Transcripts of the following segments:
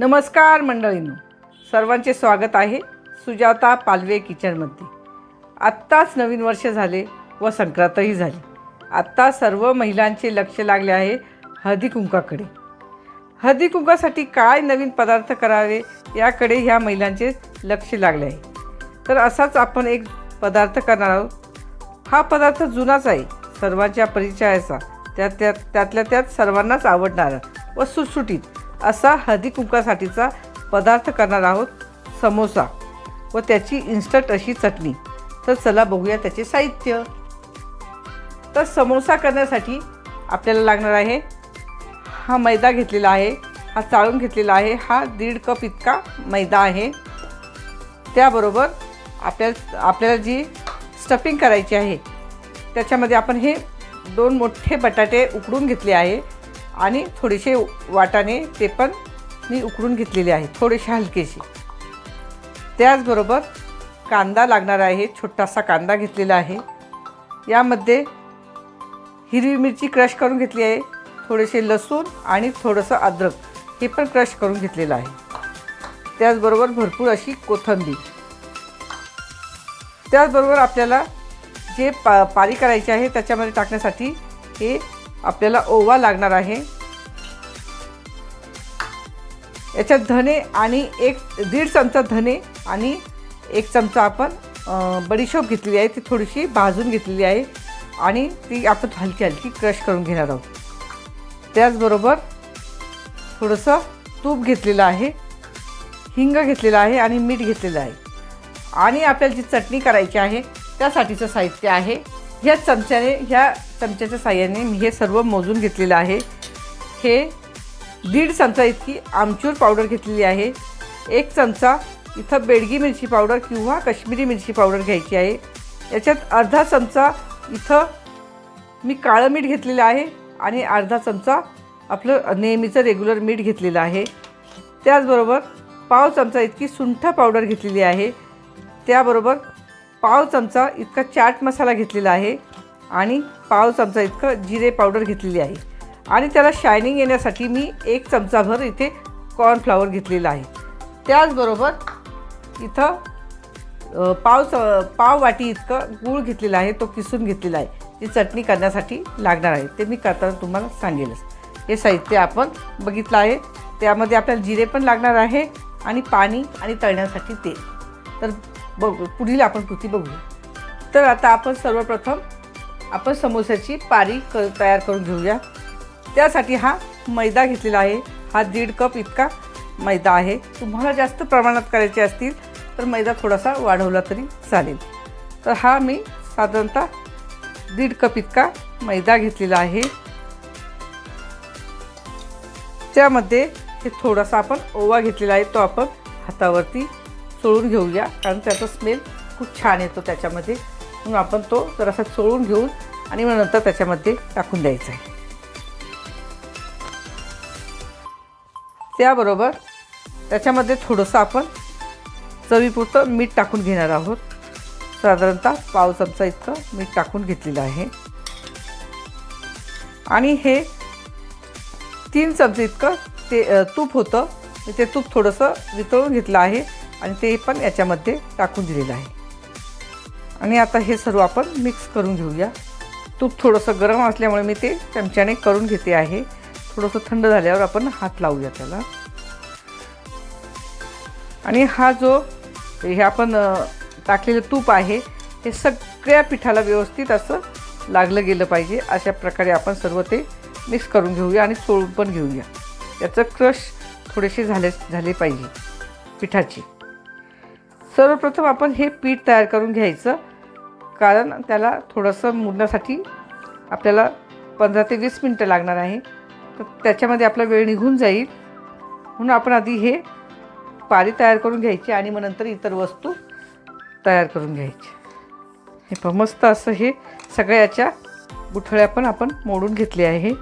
नमस्कार मंडळींनो. सर्वांचे स्वागत आहे सुजाता पालवे किचनमध्ये. आत्ताच नवीन वर्ष झाले व संक्रांतही झाली. आत्ता सर्व महिलांचे लक्ष लागले आहे हळदी कुंकाकडे हळदी कुंकासाठी काय नवीन पदार्थ करावे याकडे ह्या महिलांचे लक्ष लागले आहे. तर असाच आपण एक पदार्थ करणार आहोत. हा पदार्थ जुनाच आहे. सर्वांच्या परिचयाचा. त्यात त्यात त्यातल्या त्यात सर्वांनाच आवडणारा व सुटसुटीत असा हळदी कुंकासाठीचा पदार्थ करणार आहोत समोसा व त्याची इन्स्टंट अशी चटणी. तर चला बघूया त्याचे साहित्य. तर समोसा करण्यासाठी आपल्याला लागणार आहे हा मैदा घेतलेला आहे हा चाळून घेतलेला आहे हा दीड कप इतका मैदा आहे. त्याबरोबर आपल्या आपल्याला जी स्टफिंग करायची आहे त्याच्यामध्ये आपण हे दोन मोठे बटाटे उकडून घेतले आहे. आणि थोडेसे वाटाणे ते पण मी उकडून घेतलेले आहे थोडेसे हलकेसे. त्याचबरोबर कांदा लागणार आहे छोटासा कांदा घेतलेला आहे. यामध्ये हिरवी मिरची क्रश करून घेतली आहे थोडेसे लसूण आणि थोडंसं अद्रक हे पण क्रश करून घेतलेलं आहे. त्याचबरोबर भरपूर अशी कोथंबीर. त्याचबरोबर आपल्याला जे पा पारी करायचे आहे त्याच्यामध्ये टाकण्यासाठी हे आपल्याला ओवा लागणार आहे. याच्यात धने आणि एक दीड चमचा धने आणि एक चमचा आपण बडीशोप घेतलेली आहे. ती थोडीशी भाजून घेतलेली आहे आणि ती आपण हलकी हलकी क्रश करून घेणार आहोत. त्याचबरोबर थोडंसं तूप घेतलेलं आहे हिंग घेतलेलं आहे आणि मीठ घेतलेलं आहे. आणि आपल्याला जी चटणी करायची आहे त्यासाठीचं साहित्य आहे. ह्या चमच्याने ह्या चमच्याच्या साह्याने मी हे सर्व मोजून घेतलेलं आहे. हे दीड चमचा इतकी आमचूर पावडर घेतलेली आहे. एक चमचा इथं बेडगी मिरची पावडर किंवा कश्मीरी मिरची पावडर घ्यायची आहे. याच्यात अर्धा चमचा इथं मी काळं मीठ घेतलेलं आहे आणि अर्धा चमचा आपलं नेहमीचं रेग्युलर मीठ घेतलेलं आहे. त्याचबरोबर पाव चमचा इतकी सुंठ पावडर घेतलेली आहे. त्याबरोबर पाव चमचा इतका चाट मसाला घेतलेला आहे. आणि पाव चमचा इतकं जिरे पावडर घेतलेली आहे. आणि त्याला शायनिंग येण्यासाठी मी एक चमचाभर इथे कॉर्नफ्लावर घेतलेला आहे. त्याचबरोबर इथं पाव च पाव वाटी इतकं गूळ घेतलेला आहे तो किसून घेतलेला आहे. जी चटणी करण्यासाठी लागणार आहे. ते मी करताना तुम्हाला सांगेलच. हे साहित्य आपण बघितलं आहे. त्यामध्ये आपल्याला जिरे पण लागणार आहे आणि पाणी आणि तळण्यासाठी तेल. तर बघू पुढील आपण कृती बघूया. तर आता आपण सर्वप्रथम आपण समोस्याची पारी क तयार करून घेऊया. त्यासाठी हा मैदा घेतलेला आहे. हा दीड कप इतका मैदा आहे. तुम्हाला जास्त प्रमाणात करायचे असतील तर मैदा थोडासा वाढवला तरी चालेल. तर हा मी साधारणतः दीड कप इतका मैदा घेतलेला आहे. त्यामध्ये हे थोडासा आपण ओवा घेतलेला आहे. तो आपण हातावरती चोळून घेऊया कारण त्याचा स्मेल खूप छान येतो त्याच्यामध्ये. म्हणून आपण तो जरासा चोळून घेऊन आणि मग नंतर त्याच्यामध्ये टाकून द्यायचा आहे. त्याबरोबर त्याच्यामध्ये थोडंसं आपण चवीपुरतं मीठ टाकून घेणार आहोत. साधारणतः पाव चमचा इतकं मीठ टाकून घेतलेलं आहे. आणि हे तीन चमचे इतकं ते तूप होतं. ते तूप थोडंसं वितळून घेतलं आहे आणि ते पण याच्यामध्ये टाकून दिलेलं आहे. आणि आता हे सर्व आपण मिक्स करून घेऊया. तूप थोडंसं गरम असल्यामुळे मी ते चमच्याने करून घेते आहे. थोडंसं थंड झाल्यावर आपण हात लावूया त्याला. आणि हा जो हे आपण टाकलेलं तूप आहे हे सगळ्या पिठाला व्यवस्थित असं लागलं गेलं पाहिजे. अशा प्रकारे आपण सर्व ते मिक्स करून घेऊया आणि चोळून पण घेऊया. याचं क्रश थोडेसे झाले झाले पाहिजे पिठाची. सर्वप्रथम आपण हे पीठ तयार करून घ्यायचं. कारण त्याला थोडंसं मुरण्यासाठी आपल्याला पंधरा ते वीस मिनटं लागणार आहे. तर त्याच्यामध्ये आपला वेळ निघून जाईल. म्हणून आपण आधी हे पारी तयार करून घ्यायची आणि मग नंतर इतर वस्तू तयार करून घ्यायची. हे पण मस्त असं हे सगळ्याच्या गुठळ्या पण आपण मोडून घेतले आहे.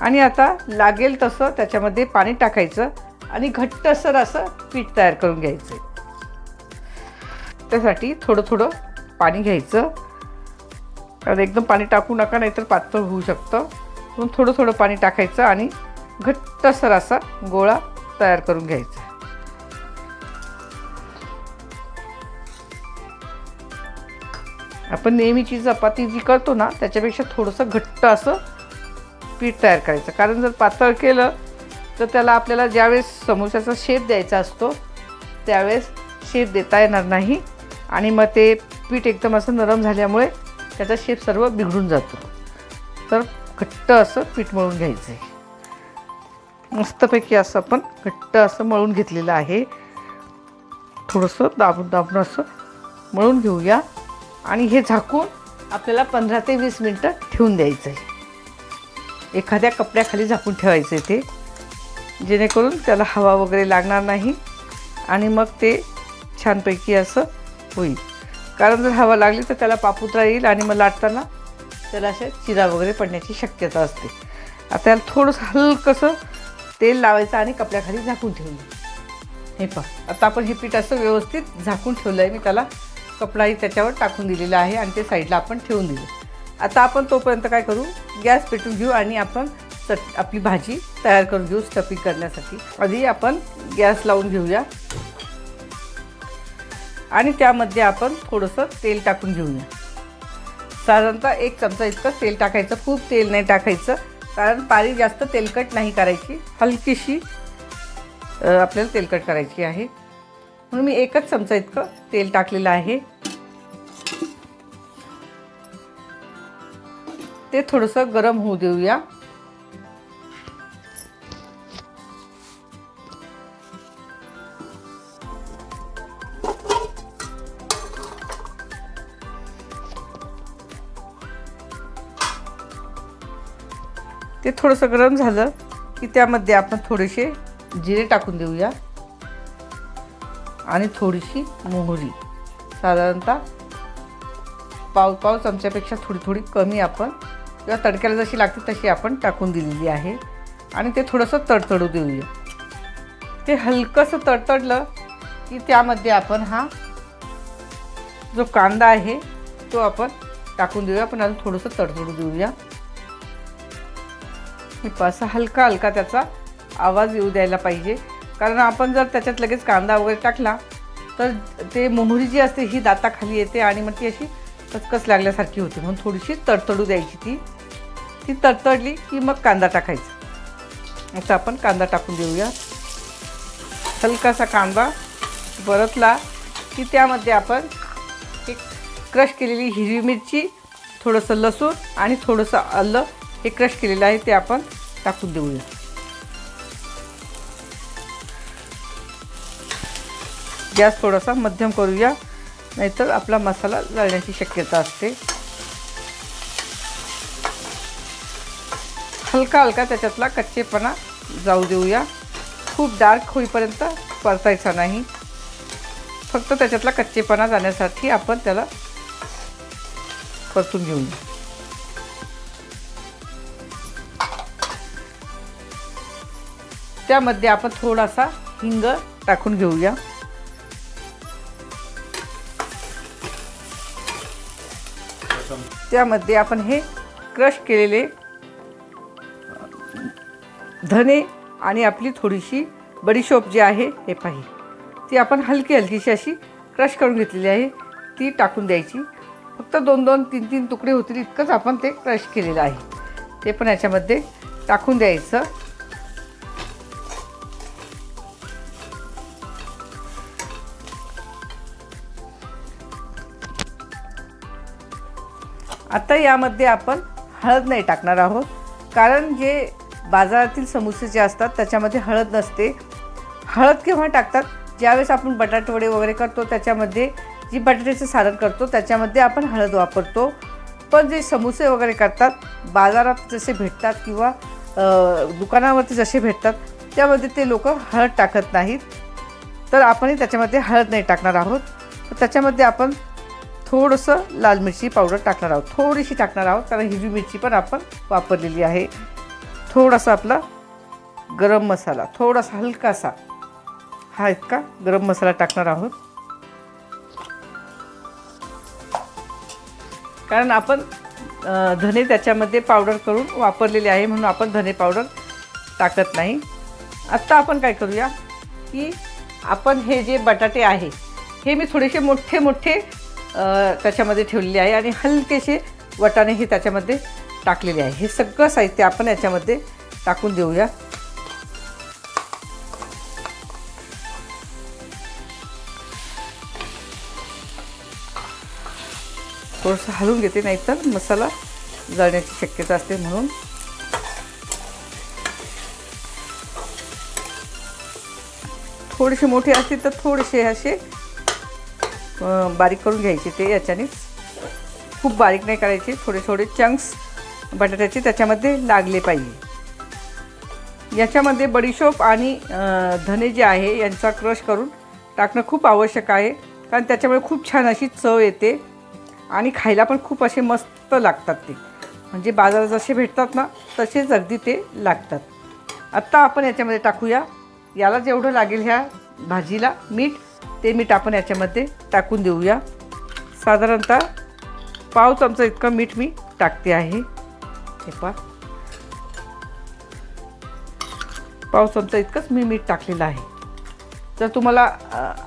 आणि आता लागेल तसं त्याच्यामध्ये पाणी टाकायचं आणि घट्टसर असं पीठ तयार करून घ्यायचं त्यासाठी थोडं थोडं पाणी घ्यायचं. कारण एकदम पाणी टाकू नका नाहीतर पातळ होऊ शकतं. म्हणून थोडं थोडं पाणी टाकायचं आणि घट्टसर असा गोळा तयार करून घ्यायचा. आपण नेहमीची चपाती जी करतो ना त्याच्यापेक्षा थोडंसं घट्ट असं पीठ तयार करायचं. कारण जर पातळ केलं तर त्याला आपल्याला ज्यावेळेस समोसाचा शेप द्यायचा असतो त्यावेळेस शेप देता येणार नाही. आणि मग ते पीठ एकदम असं नरम झाल्यामुळे त्याचा शेप सर्व बिघडून जातो. तर घट्ट असं पीठ मळून घ्यायचं आहे मस्तपैकी असं आपण घट्ट असं मळून घेतलेलं आहे. थोडंसं दाबून दाबून असं मळून घेऊया. आणि हे झाकून आपल्याला पंधरा ते वीस मिनटं ठेवून द्यायचं आहे एखाद्या कपड्याखाली झाकून ठेवायचं आहे ते. जेणेकरून त्याला हवा वगैरे लागणार नाही आणि मग ते छानपैकी असं होईल. कारण जर हवा लागली तर त्याला पापुत्रा येईल आणि मग लाटताना त्याला अशा चिरा वगैरे पडण्याची शक्यता असते. आता त्याला थोडंसं हलकंसं तेल लावायचं आणि कपड्याखाली झाकून ठेवून हे पहा. आता आपण हे पीठ असं व्यवस्थित झाकून ठेवलं आहे मी त्याला कपडाही त्याच्यावर टाकून दिलेला आहे आणि ते साईडला आपण ठेवून दिलं. आता आपण तोपर्यंत काय करू? गॅस पेटून घेऊ आणि आपण चट आपली भाजी तयार करून घेऊ स्टफिंग करण्यासाठी. आधी आपण गॅस लावून घेऊया. आणि त्यामध्ये आपण थोडंसं तेल टाकून घेऊया. साधारणतः एक चमचा इतकं तेल टाकायचं खूप तेल नाही टाकायचं कारण पारी जास्त तेलकट नाही करायची. हलकीशी आपल्याला तेलकट करायची आहे. म्हणून मी एकच चमचा इतकं तेल टाकलेलं आहे. ते थोडंसं गरम होऊ देऊया. ते थोडंसं गरम झालं की त्यामध्ये आपण थोडेसे जिरे टाकून देऊया. आणि थोडीशी मोहरी. साधारणतः पाव पाव चमच्यापेक्षा थोडी थोडी कमी आपण किंवा तडक्याला जशी लागते तशी आपण टाकून दिलेली आहे. आणि ते थोडंसं तडतडू देऊया. ते हलकंसं तडतडलं की त्यामध्ये आपण हा जो कांदा आहे तो आपण टाकून देऊया. पण अजून थोडंसं तडतडू देऊया. हे असा हलका हलका त्याचा आवाज येऊ द्यायला पाहिजे. कारण आपण जर त्याच्यात लगेच कांदा वगैरे टाकला तर ते मोहरी जी असते ही दाताखाली येते आणि मग ती अशी कचकच लागल्यासारखी होते. म्हणून थोडीशी तडतडू द्यायची ती. ती तडतडली की मग कांदा टाकायचा. आता आपण कांदा टाकून देऊया. हलकासा कांदा परतला की त्यामध्ये आपण एक क्रश केलेली हिरवी मिरची थोडंसं लसूण आणि थोडंसं आलं हे क्रश केलेलं आहे ते आपण टाकून देऊया. गॅस थोडासा मध्यम करूया नाहीतर आपला मसाला जळण्याची शक्यता असते. हलका हलका त्याच्यातला कच्चेपणा जाऊ देऊया. खूप डार्क होईपर्यंत परतायचा नाही. फक्त त्याच्यातला कच्चेपणा जाण्यासाठी आपण त्याला परतून घेऊया. त्यामध्ये आपण थोडासा हिंग टाकून घेऊया. त्यामध्ये आपण हे क्रश केलेले धने आणि आपली थोडीशी बडीशोप जी आहे हे पाही ती आपण हलकी हलकीशी अशी क्रश करून घेतलेली आहे. ती टाकून द्यायची. फक्त दोन दोन तीन तीन तुकडे होतील इतकंच आपण ते क्रश केलेलं आहे. ते पण याच्यामध्ये टाकून द्यायचं. आता यामध्ये आपण हळद नाही टाकणार आहोत. कारण जे बाजारातील समोसे जे असतात त्याच्यामध्ये हळद नसते. हळद केव्हा टाकतात? ज्यावेळेस आपण बटाटे वडे वगैरे करतो त्याच्यामध्ये जी बटाट्याचं सारण करतो त्याच्यामध्ये आपण हळद वापरतो. पण जे समोसे वगैरे करतात बाजारात जसे भेटतात किंवा दुकानावरती जसे भेटतात त्यामध्ये ते लोक हळद टाकत नाहीत. तर आपणही त्याच्यामध्ये हळद नाही टाकणार आहोत. त्याच्यामध्ये आपण थोडंसं लाल मिरची पावडर टाकणार आहोत. थोडीशी टाकणार आहोत कारण हिरवी मिरची पण आपण वापरलेली आहे थोडासा आपला गरम मसाला थोडासा हलकासा हा इतका गरम मसाला टाकणार आहोत. कारण आपण धने त्याच्यामध्ये पावडर करून वापरलेले आहे म्हणून आपण धने पावडर टाकत नाही. आत्ता आपण काय करूया की आपण हे जे बटाटे आहे हे मी थोडेसे मोठे मोठे त्याच्यामध्ये ठेवलेले आहे आणि हलकेसे वटाणे हे त्याच्यामध्ये टाकलेले आहे. हे सगळं साहित्य आपण याच्यामध्ये टाकून देऊया. थोडंसं हलवून घेते नाहीतर मसाला जळण्याची शक्यता असते म्हणून. थोडेसे मोठे असतील तर थोडेसे असे बारीक करून घ्यायचे ते याच्यानेच खूप बारीक नाही करायचे थोडे थोडे चंक्स बटाट्याचे त्याच्यामध्ये लागले पाहिजे. याच्यामध्ये बडीशोप आणि धने जे आहे यांचा क्रश करून टाकणं खूप आवश्यक आहे कारण त्याच्यामुळे खूप छान अशी चव येते आणि खायला पण खूप असे मस्त लागतात ते. म्हणजे बाजारात जसे भेटतात ना तसेच अगदी ते लागतात. आत्ता आपण याच्यामध्ये टाकूया. याला जेवढं लागेल ह्या भाजीला मीठ ते मीठ आपण याच्यामध्ये टाकून देऊया. साधारणतः पाव चमचा इतकं मीठ मी टाकते आहे. हे पा पाव चमचा इतकंच मी मीठ टाकलेलं आहे. जर तुम्हाला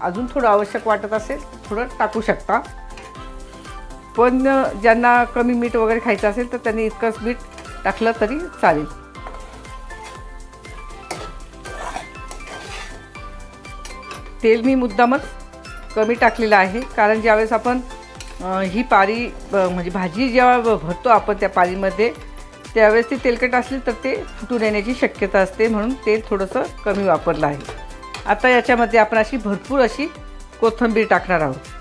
अजून थोडं आवश्यक वाटत असेल थोडं टाकू शकता. पण ज्यांना कमी मीठ वगैरे खायचं असेल तर त्यांनी इतकंच मीठ टाकलं तरी चालेल. तेल मी मुद्दामच कमी टाकलेलं आहे. कारण ज्यावेळेस आपण ही पारी म्हणजे भाजी जेव्हा भरतो आपण त्या पारीमध्ये त्यावेळेस ती तेलकट असली तर ते फुटून येण्याची शक्यता असते म्हणून तेल थोडंसं कमी वापरलं आहे. आता याच्यामध्ये आपण अशी भरपूर अशी कोथिंबीर टाकणार आहोत.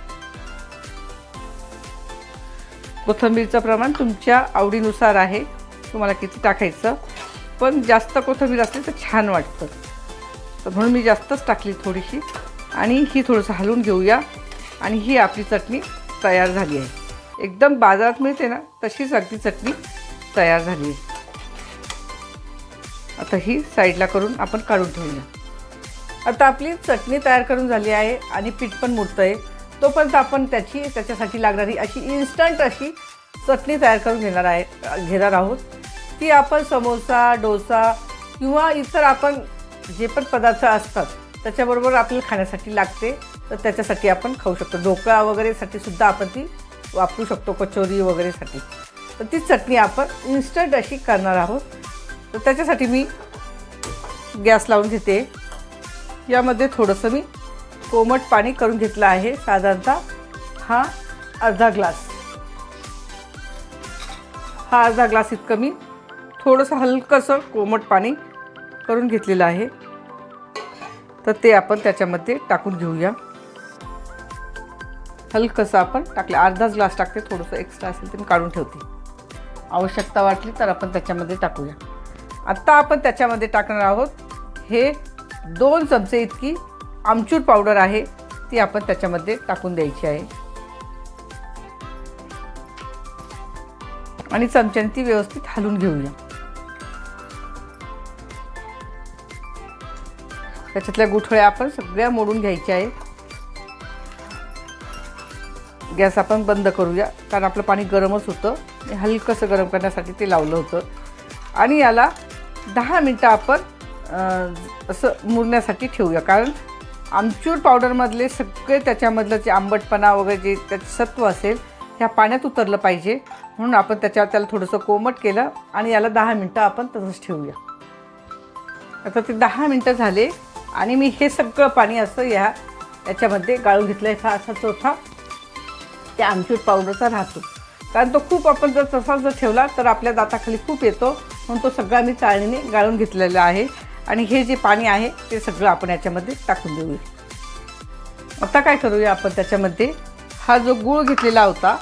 कोथिंबीरचं प्रमाण तुमच्या आवडीनुसार आहे. तुम्हाला किती टाकायचं. पण जास्त कोथिंबीर असली तर छान वाटतं. तर म्हणून मी जास्तच टाकली थोडीशी. आणि ही थोडंसं हलवून घेऊया. आणि ही आपली चटणी तयार झाली आहे. एकदम बाजारात मिळते ना तशीच अगदी चटणी तयार झाली आहे. आता ही साईडला करून आपण काढून ठेवूया. आता आपली चटणी तयार करून झाली आहे आणि पीठ पण मुरतं आहे तोपर्यंत आपण त्याची त्याच्यासाठी लागणारी अशी इन्स्टंट अशी चटणी तयार करून घेणार आहे घेणार आहोत. ती आपण समोसा डोसा किंवा इतर आपण जे पण पदार्थ असतात त्याच्याबरोबर आपल्याला खाण्यासाठी लागते तर त्याच्यासाठी आपण खाऊ शकतो. ढोकळा वगैरेसाठी सुद्धा आपण ती वापरू शकतो कचोरी वगैरेसाठी. तर ती चटणी आपण इन्स्टंट अशी करणार आहोत. तर त्याच्यासाठी मी गॅस लावून घेते. यामध्ये थोडंसं मी कोमट पाणी करून घेतलं आहे. साधारणतः हा अर्धा ग्लास. हा अर्धा ग्लास इतकं मी थोडंसं हलकंसं कोमट पाणी करून घेतलेलं आहे. तर ते आपण त्याच्यामध्ये टाकून घेऊया. हलकंसं आपण टाकलं. अर्धाच ग्लास टाकते थोडंसं एक्स्ट्रा असेल तर मी काढून ठेवते. आवश्यकता वाटली तर आपण त्याच्यामध्ये टाकूया. आत्ता आपण त्याच्यामध्ये टाकणार आहोत हे दोन चमचे इतकी आमचूर पावडर आहे ती आपण त्याच्यामध्ये टाकून द्यायची आहे. आणि चमच्याने ती व्यवस्थित हलून घेऊया. त्याच्यातल्या गुठळ्या आपण सगळ्या मोडून घ्यायच्या आहे गॅस आपण बंद करूया कारण आपलं पाणी गरमच होतं. हलकंसं गरम करण्यासाठी ते लावलं होतं. आणि याला दहा मिनटं आपण असं मुरण्यासाठी ठेवूया. कारण आमचूर पावडरमधले सगळे त्याच्यामधलं जे आंबटपणा वगैरे जे त्याचं सत्व असेल ह्या पाण्यात उतरलं पाहिजे. म्हणून आपण त्याच्यावर त्याला थोडंसं कोमट केलं आणि याला दहा मिनटं आपण तसंच ठेवूया. आता ते दहा मिनटं झाले. आणि मी हे सगळं पाणी असं या याच्यामध्ये गाळून घेतलं आहे असा चोथा. त्या आमचूर पावडरचा राहतो. कारण तो खूप आपण जर तसा जर ठेवला तर आपल्या दाताखाली खूप येतो. म्हणून तो सगळा मी चाळणीने गाळून घेतलेला आहे. आणि हे जे पाणी आहे ते सगळं आपण याच्यामध्ये टाकून देऊया. आता काय करूया आपण त्याच्यामध्ये? हा जो गूळ घेतलेला होता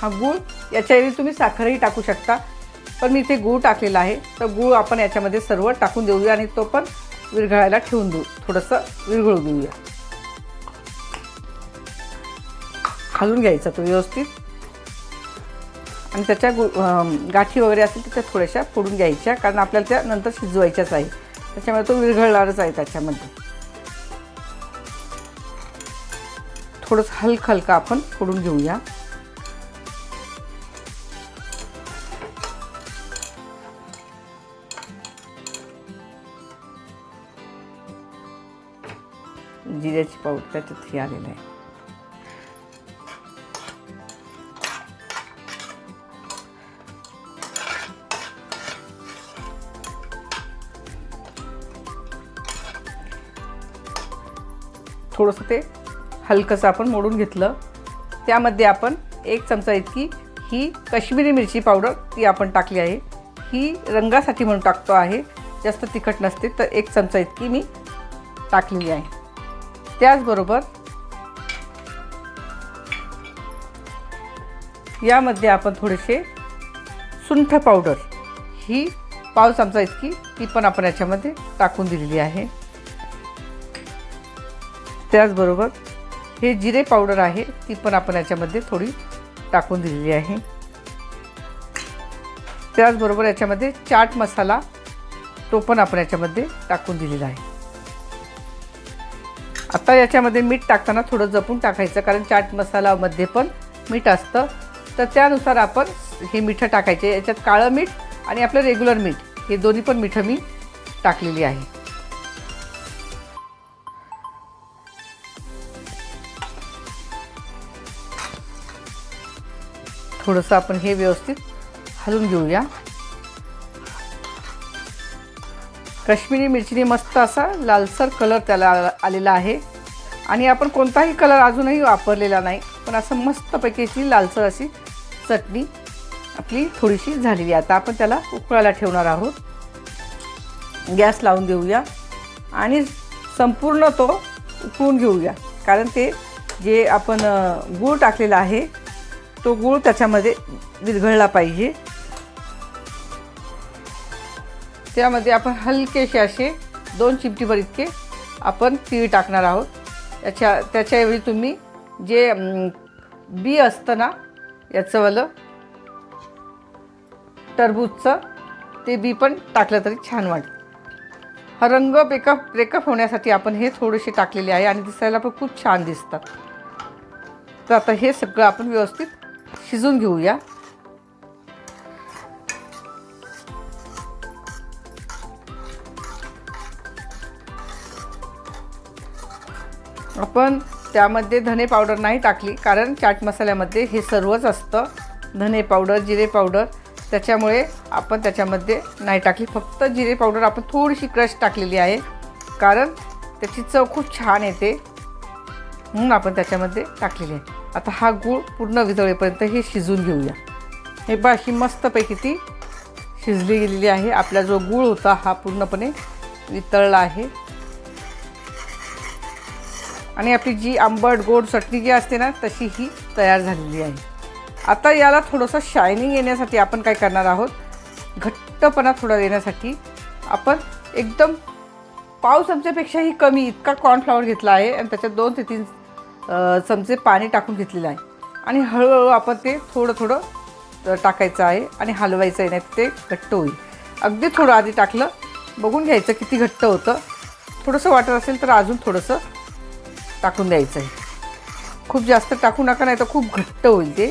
हा गूळ याच्याऐवजी तुम्ही साखरही टाकू शकता. पण मी इथे गूळ टाकलेला आहे. तर गूळ आपण याच्यामध्ये सर्व टाकून देऊया आणि तो पण विरघळायला ठेवून देऊ. थोडंसं विरघळू देऊया. घालून घ्यायचा तो व्यवस्थित. आणि त्याच्या गु गाठी वगैरे असतील तर त्या थोड्याशा फोडून घ्यायच्या कारण आपल्याला त्या नंतर शिजवायच्याच आहे त्याच्यामुळे तो विरघळणारच आहे त्याच्यामध्ये. थोडंसं हलकं हलकं आपण फोडून घेऊया. जिऱ्याची पावडर त्याच्यात हे आलेलं आहे. थोडंसं ते हलकंसं आपण मोडून घेतलं. त्यामध्ये आपण एक चमचा इतकी ही कश्मीरी मिरची पावडर ती आपण टाकली आहे. ही रंगासाठी म्हणून टाकतो आहे. जास्त तिखट नसते तर एक चमचा इतकी मी टाकलेली आहे. त्याचबरोबर यामध्ये आपण थोडेसे सुंठ पावडर. ही पाव चमचा इतकी ती पण आपण याच्यामध्ये टाकून दिलेली आहे. त्याचबरोबर हे जिरे पावडर आहे ती पण आपण याच्यामध्ये थोडी टाकून दिलेली आहे. त्याचबरोबर याच्यामध्ये चाट मसाला तो पण आपण याच्यामध्ये टाकून दिलेला आहे. आता याच्यामध्ये मीठ टाकताना थोडं जपून टाकायचं कारण चाट मसालामध्ये पण मीठ असतं. तर त्यानुसार आपण हे मिठं टाकायचे. याच्यात काळं मीठ आणि आपलं रेग्युलर मीठ हे दोन्ही पण मिठं मी टाकलेली आहे. थोडंसं आपण हे व्यवस्थित हलवून घेऊया. काश्मीरी मिरचीने मस्त असा लालसर कलर त्याला आलेला आहे. आणि आपण कोणताही कलर अजूनही वापरलेला नाही पण असं मस्तपैकी अशी लालसर अशी चटणी आपली थोडीशी झालेली आहे. आता आपण त्याला उकळायला ठेवणार आहोत. गॅस लावून देऊया. आणि संपूर्ण तो उकळून घेऊया. कारण ते जे आपण गूळ टाकलेला आहे तो गूळ त्याच्यामध्ये विरघळला पाहिजे. त्यामध्ये आपण हलकेसे असे दोन चिमटीभर इतके आपण तीळ टाकणार आहोत. याच्या त्याच्याऐवजी तुम्ही जे बी असतं ना याचंवालं टरबूजचं ते बी पण टाकलं तरी छान वाटेल. हा रंग ब्रेकअप ब्रेकअप होण्यासाठी आपण हे थोडेसे टाकलेले आहे आणि दिसायला पण खूप छान दिसतात तर आता हे सगळं आपण व्यवस्थित शिजून घेऊया. आपण त्यामध्ये धने पावडर नाही टाकली कारण चाट मसाल्यामध्ये हे सर्वच असतं. धने पावडर जिरे पावडर त्याच्यामुळे आपण त्याच्यामध्ये नाही टाकली. फक्त जिरे पावडर आपण थोडीशी क्रश टाकलेली आहे कारण त्याची चव खूप छान येते. म्हणून आपण त्याच्यामध्ये टाकलेली आहे. आता हा गूळ पूर्ण वितळेपर्यंत हे शिजून घेऊया. हे बा ही मस्तपैकी ती शिजली गेलेली आहे. आपला जो गूळ होता हा पूर्णपणे वितळला आहे. आणि आपली जी आंबट गोड चटणी जी असते ना तशी ही तयार झालेली आहे. आता याला थोडंसं शायनिंग येण्यासाठी आपण काय करणार आहोत? घट्टपणा थोडा येण्यासाठी आपण एकदम पाव चमच्यापेक्षाही कमी इतका कॉर्नफ्लॉवर घेतला आहे आणि त्याच्यात दोन ते तीन चमचे पाणी टाकून घेतलेलं आहे. आणि हळूहळू आपण ते थोडं थोडं टाकायचं आहे आणि हलवायचं आहे नाही ते घट्ट होईल. अगदी थोडं आधी टाकलं बघून घ्यायचं किती घट्ट होतं. थोडंसं वाटत असेल तर अजून थोडंसं टाकून द्यायचं आहे खूप जास्त टाकू नका नाही तर खूप घट्ट होईल ते.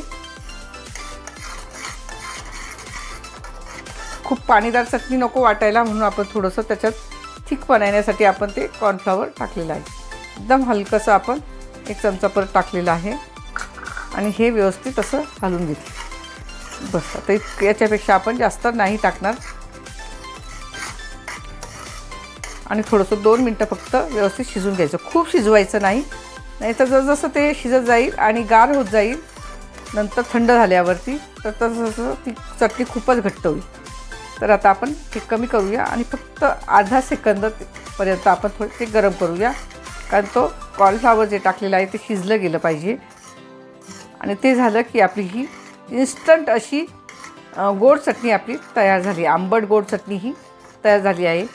खूप पाणीदार चटणी नको वाटायला म्हणून आपण थोडंसं त्याच्यात थिक बनवण्यासाठी आपण ते कॉर्नफ्लॉवर टाकलेलं आहे. एकदम हलकंसं आपण एक चमचा परत टाकलेला आहे. आणि हे व्यवस्थित असं घालून घेतलं. बस आता याच्यापेक्षा आपण जास्त नाही टाकणार. आणि थोडंसं दोन मिनटं फक्त व्यवस्थित शिजून घ्यायचं. खूप शिजवायचं नाही. नाहीतर जसजसं ते शिजत जाईल आणि गार होत जाईल नंतर थंड झाल्यावरती तर तसं ती चटणी खूपच घट्ट होईल. तर आता आपण ते कमी करूया आणि फक्त अर्धा सेकंद पर्यंत आपण थोडं ते गरम करूया. कारण तो कॉलफ्लावर जे टाकलेलं आहे ते शिजलं गेलं पाहिजे. आणि ते झालं की आपली ही इन्स्टंट अशी गोड चटणी आपली तयार झाली. आंबट गोड चटणी ही तयार झाली आहे.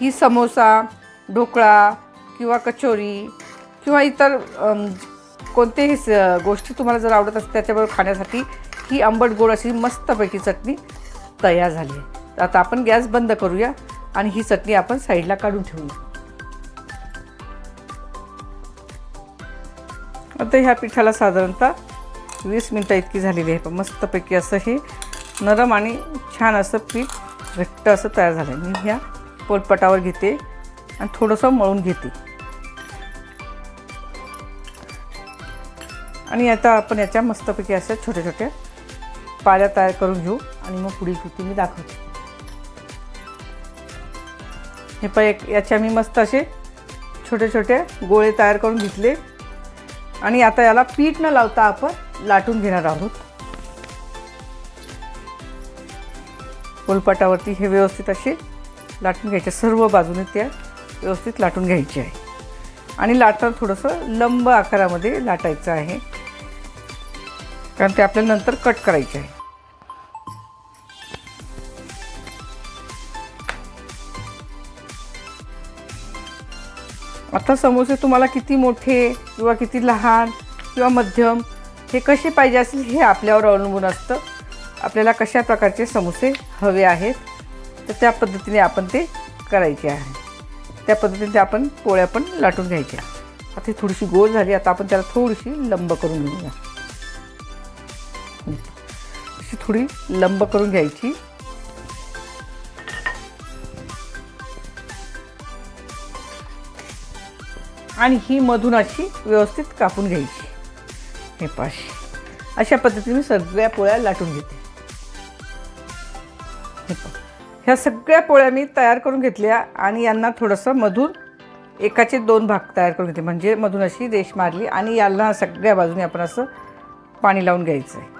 ही समोसा ढोकळा किंवा कचोरी किंवा इतर कोणतेही स गोष्टी तुम्हाला जर आवडत असतील त्याच्याबरोबर खाण्यासाठी ही आंबट गोड अशी मस्तपैकी चटणी तयार झाली आहे. तर आता आपण गॅस बंद करूया आणि ही चटणी आपण साईडला काढून ठेवूया. आता ह्या पिठाला साधारणतः वीस मिनटं इतकी झालेली आहे. पण मस्तपैकी असं हे नरम आणि छान असं पीठ घट्ट असं तयार झालं आहे मी ह्या पोलपटावर घेते आणि थोडंसं मळून घेते. आणि आता आपण याच्या मस्तपैकी अशा छोट्या छोट्या पाळ्या तयार करून घेऊ आणि मग पुढील कृती मी दाखवते. हे पण एक याच्या मी मस्त असे छोटे छोटे गोळे तयार करून घेतले. आणि आता याला पीठ न लावता आपण लाटून घेणार आहोत. पोलपाटावरती हे व्यवस्थित असे लाटून घ्यायच्या सर्व बाजूने त्या व्यवस्थित लाटून घ्यायची आहे. आणि लाटताना थोडंसं लंब आकारामध्ये लाटायचं आहे. कारण ते आपल्याला नंतर कट करायचे आहे. आता समोसे तुम्हाला किती मोठे किंवा किती लहान किंवा मध्यम हे कसे पाहिजे असेल हे आपल्यावर अवलंबून असतं. आपल्याला कशा प्रकारचे समोसे हवे आहेत. तर त्या पद्धतीने आपण ते करायचे आहे. त्या पद्धतीने आपण पोळ्या पण लाटून घ्यायच्या. आता थोडीशी गोल झाली आता आपण त्याला थोडीशी लंब करून घेऊया. अशी थोडी लंब करून घ्यायची. आणि ही मधून अशी व्यवस्थित कापून घ्यायची. हे पाशी अशा. पद्धतीने सगळ्या पोळ्या लाटून घेते. ह्या सगळ्या पोळ्या मी तयार करून घेतल्या आणि यांना थोडंसं मधून एकाचे दोन भाग तयार करून घेतले. म्हणजे मधून अशी रेश मारली आणि याला सगळ्या बाजूने आपण असं पाणी लावून घ्यायचं आहे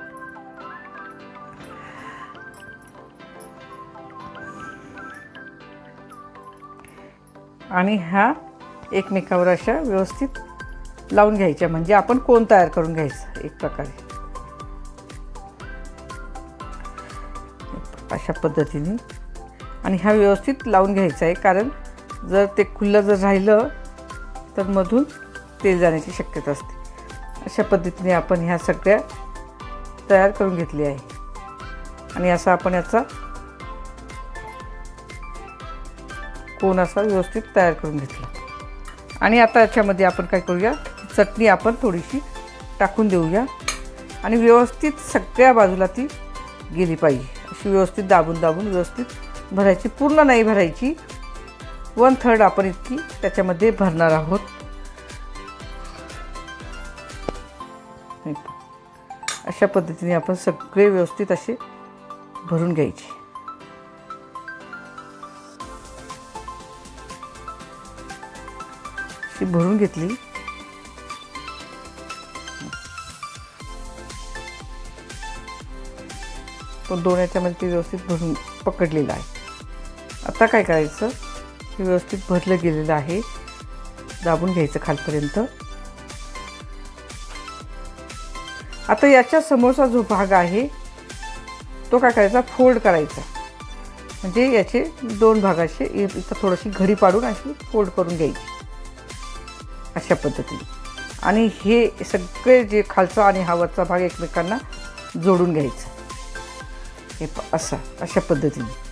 आणि ह्या एकमेकावर अशा व्यवस्थित लावून घ्यायच्या. म्हणजे आपण कोण तयार करून घ्यायचं एक प्रकारे. अशा पद्धतीने आणि ह्या व्यवस्थित लावून घ्यायचा आहे कारण जर ते खुल्लं जर राहिलं तर मधून तेल जाण्याची शक्यता असते. अशा पद्धतीने आपण ह्या सगळ्या तयार करून घेतली आहे. आणि असा आपण याचा कोण असा व्यवस्थित तयार करून घेतला. आणि आता याच्यामध्ये आपण काय करूया चटणी आपण थोडीशी टाकून देऊया. आणि व्यवस्थित सगळ्या बाजूला ती गेली पाहिजे. अशी व्यवस्थित दाबून दाबून व्यवस्थित भरायची पूर्ण नाही भरायची. वन थर्ड आपण इतकी त्याच्यामध्ये भरणार आहोत. अशा पद्धतीने आपण सगळे व्यवस्थित असे भरून घ्यायचे. ती भरून घेतली. पण दोन याच्यामध्ये ते व्यवस्थित भरून पकडलेलं आहे. आता काय करायचं? हे व्यवस्थित भरलं गेलेलं आहे. दाबून घ्यायचं खालपर्यंत. आता याच्या समोरचा जो भाग आहे तो काय करायचा? फोल्ड करायचा. म्हणजे याचे दोन भागाचे इथं थोडीशी घडी पाडून अशी फोल्ड करून घ्यायची. अशा पद्धतीने. आणि हे सगळे जे खालचा आणि हा वरचा भाग एकमेकांना जोडून घ्यायचं. हे प असा अशा पद्धतीने.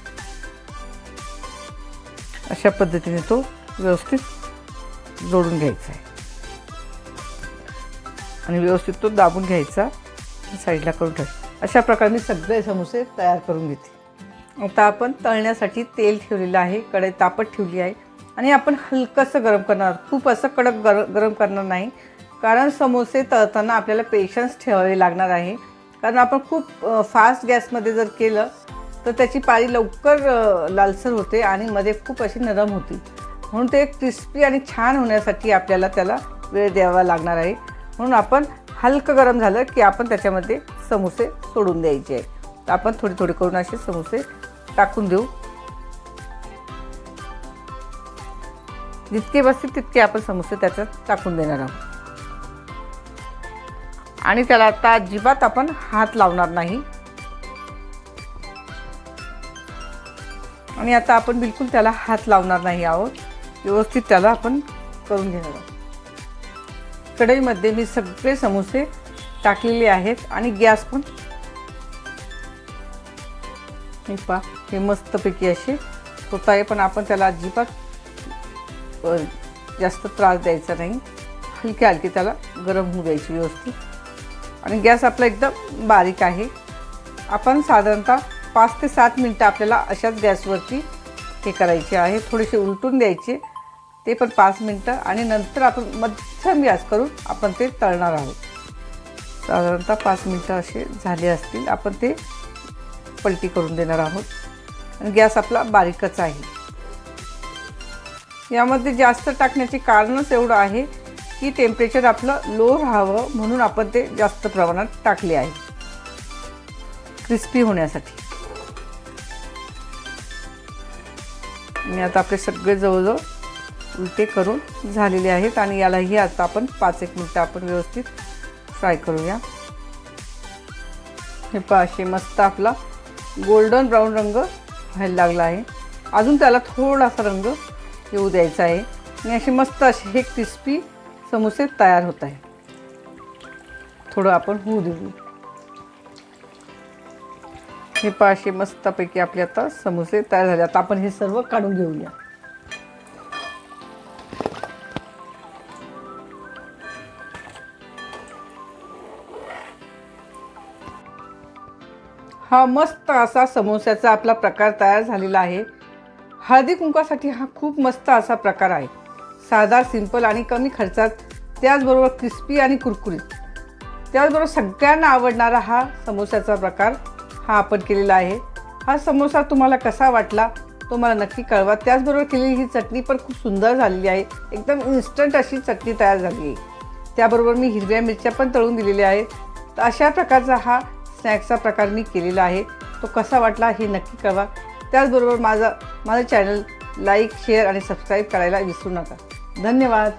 अशा पद्धतीने तो व्यवस्थित जोडून घ्यायचा आहे. आणि व्यवस्थित तो दाबून घ्यायचा साईडला करून ठेव. अशा प्रकारे मी सगळे समोसे तयार करून घेते. आता आपण तळण्यासाठी तेल ठेवलेलं आहे कढई तापत ठेवली आहे. आणि आपण हलकंसं गरम करणार खूप असं कडक गर गरम करणार नाही. कारण समोसे तळताना आपल्याला पेशन्स ठेवावे लागणार आहे. कारण आपण खूप फास्ट गॅसमध्ये जर केलं तर त्याची पाळी लवकर लालसर होते आणि मध्ये खूप अशी नरम होती. म्हणून ते क्रिस्पी आणि छान होण्यासाठी आपल्याला त्याला वेळ द्यावा लागणार आहे. म्हणून आपण हलकं गरम झालं की आपण त्याच्यामध्ये समोसे सोडून द्यायचे आहे तर आपण थोडे थोडे करून असे समोसे टाकून देऊ. जितके बसतील तितके आपण समोसे त्याच्यात टाकून देणार आहोत. आणि त्याला आता अजिबात आपण हात लावणार नाही. आणि आता आपण बिलकुल त्याला हात लावणार नाही आहोत. व्यवस्थित त्याला आपण करून घेणार आहोत. कढईमध्ये मी सगळे समोसे टाकलेले आहेत आणि गॅस पण. हे पहा हे मस्तपैकी असे होत आहे पण आपण त्याला अजिबात जास्त त्रास द्यायचा नाही. हलकी हलकी त्याला गरम होऊ द्यायची व्यवस्थित. आणि गॅस आपला एकदम बारीक आहे. आपण साधारणतः पाच ते सात मिनटं आपल्याला अशाच गॅसवरती हे करायचे आहे. थोडेसे उलटून द्यायचे. ते पण पाच मिनटं आणि नंतर आपण मध्यम गॅस करून आपण ते तळणार आहोत. साधारणतः पाच मिनटं असे झाले असतील. आपण ते पलटी करून देणार आहोत. आणि गॅस आपला बारीकच आहे. यामध्ये जास्त टाकण्याचे कारणच एवढं आहे की टेम्परेचर आपलं लो राहावं म्हणून आपण ते जास्त प्रमाणात टाकले आहे. क्रिस्पी होण्यासाठी. आणि आता आपले सगळे जवळजवळ उलटे करून झालेले आहेत आणि यालाही आता आपण पाच एक मिनटं आपण व्यवस्थित फ्राय करूया. हे पहा असे मस्त आपला गोल्डन ब्राऊन रंग व्हायला लागला आहे. अजून त्याला थोडासा रंग येऊ द्यायचा आहे. आणि असे मस्त असे हे क्रिस्पी समोसे तयार होत आहे थोडं आपण होऊ देऊ. हे पहा असे मस्तपैकी आपले आता समोसे तयार झाले. आता आपण हे सर्व काढून घेऊया. हा मस्त असा समोस्याचा आपला प्रकार तयार झालेला आहे. हळदी कुंकासाठी हा खूप मस्त असा प्रकार आहे. साधा सिंपल आणि कमी खर्चात त्याचबरोबर क्रिस्पी आणि कुरकुरीत. त्याचबरोबर सगळ्यांना आवडणारा हा समोस्याचा प्रकार हा आपण केलेला आहे. हा समोसा तुम्हाला कसा वाटला तो मला नक्की कळवा. त्याचबरोबर केलेली ही चटणी पण खूप सुंदर झालेली आहे. एकदम इन्स्टंट अशी चटणी तयार झाली आहे. त्याबरोबर मी हिरव्या मिरच्या पण तळून दिलेल्या आहेत. तर अशा प्रकारचा हा स्नॅक्सचा प्रकार मी केलेला आहे. तो कसा वाटला हे नक्की कळवा. त्याचबरोबर माझा माझं चॅनल लाईक शेअर आणि सबस्क्राईब करायला विसरू नका. धन्यवाद.